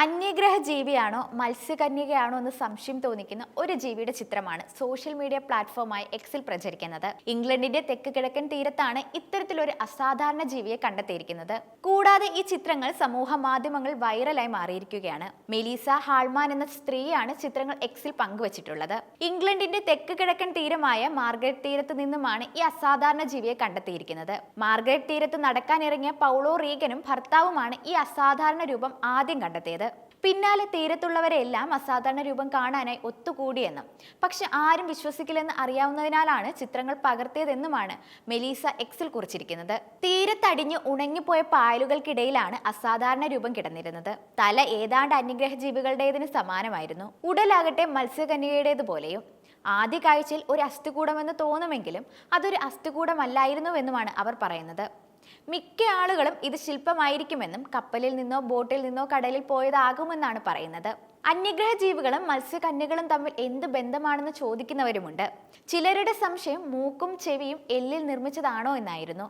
അന്യഗ്രഹ ജീവിയാണോ മത്സ്യകന്യകയാണോ എന്ന് സംശയം തോന്നിക്കുന്ന ഒരു ജീവിയുടെ ചിത്രമാണ് സോഷ്യൽ മീഡിയ പ്ലാറ്റ്ഫോമായി എക്സിൽ പ്രചരിക്കുന്നത്. ഇംഗ്ലണ്ടിന്റെ തെക്ക് കിഴക്കൻ തീരത്താണ് ഇത്തരത്തിലൊരു അസാധാരണ ജീവിയെ കണ്ടെത്തിയിരിക്കുന്നത്. കൂടാതെ ഈ ചിത്രങ്ങൾ സമൂഹ മാധ്യമങ്ങൾ വൈറലായി മാറിയിരിക്കുകയാണ്. മെലീസ ഹാൾമാൻ എന്ന സ്ത്രീയാണ് ചിത്രങ്ങൾ എക്സിൽ പങ്കുവച്ചിട്ടുള്ളത്. ഇംഗ്ലണ്ടിന്റെ തെക്ക് കിഴക്കൻ തീരമായ മാർഗരറ്റ് തീരത്ത് നിന്നുമാണ് ഈ അസാധാരണ ജീവിയെ കണ്ടെത്തിയിരിക്കുന്നത്. മാർഗരറ്റ് തീരത്ത് നടക്കാനിറങ്ങിയ പൗളോ റീഗനും ഭർത്താവുമാണ് ഈ അസാധാരണ രൂപം ആദ്യം കണ്ടെത്തിയത്. പിന്നാലെ തീരത്തുള്ളവരെല്ലാം അസാധാരണ രൂപം കാണാനായി ഒത്തുകൂടിയെന്നും. പക്ഷെ ആരും വിശ്വസിക്കില്ലെന്ന് അറിയാവുന്നതിനാലാണ് ചിത്രങ്ങൾ പകർത്തിയതെന്നുമാണ് മെലീസ എക്സിൽ കുറിച്ചിരിക്കുന്നത്. തീരത്തടിഞ്ഞ് ഉണങ്ങിപ്പോയ പായലുകൾക്കിടയിലാണ് അസാധാരണ രൂപം കിടന്നിരുന്നത്. തല ഏതാണ്ട് അന്യഗ്രഹ ജീവികളുടേതിന് സമാനമായിരുന്നു. ഉടലാകട്ടെ മത്സ്യകന്യകയുടേതുപോലെയും ആദ്യ കാഴ്ചയിൽ ഒരു അസ്ഥികൂടമെന്ന് തോന്നുമെങ്കിലും അതൊരു അസ്ഥികൂടമല്ലായിരുന്നുവെന്നുമാണ് അവർ പറയുന്നത്. മിക്ക ആളുകളും ഇത് ശില്പമായിരിക്കുമെന്നും കപ്പലിൽ നിന്നോ ബോട്ടിൽ നിന്നോ കടലിൽ പോയതാകുമെന്നാണ് പറയുന്നത്. അന്യഗ്രഹ ജീവികളും മത്സ്യകന്യകളും തമ്മിൽ എന്ത് ബന്ധമാണെന്ന് ചോദിക്കുന്നവരുമുണ്ട്. ചിലരുടെ സംശയം മൂക്കും ചെവിയും എല്ലിൽ നിർമ്മിച്ചതാണോ എന്നായിരുന്നു.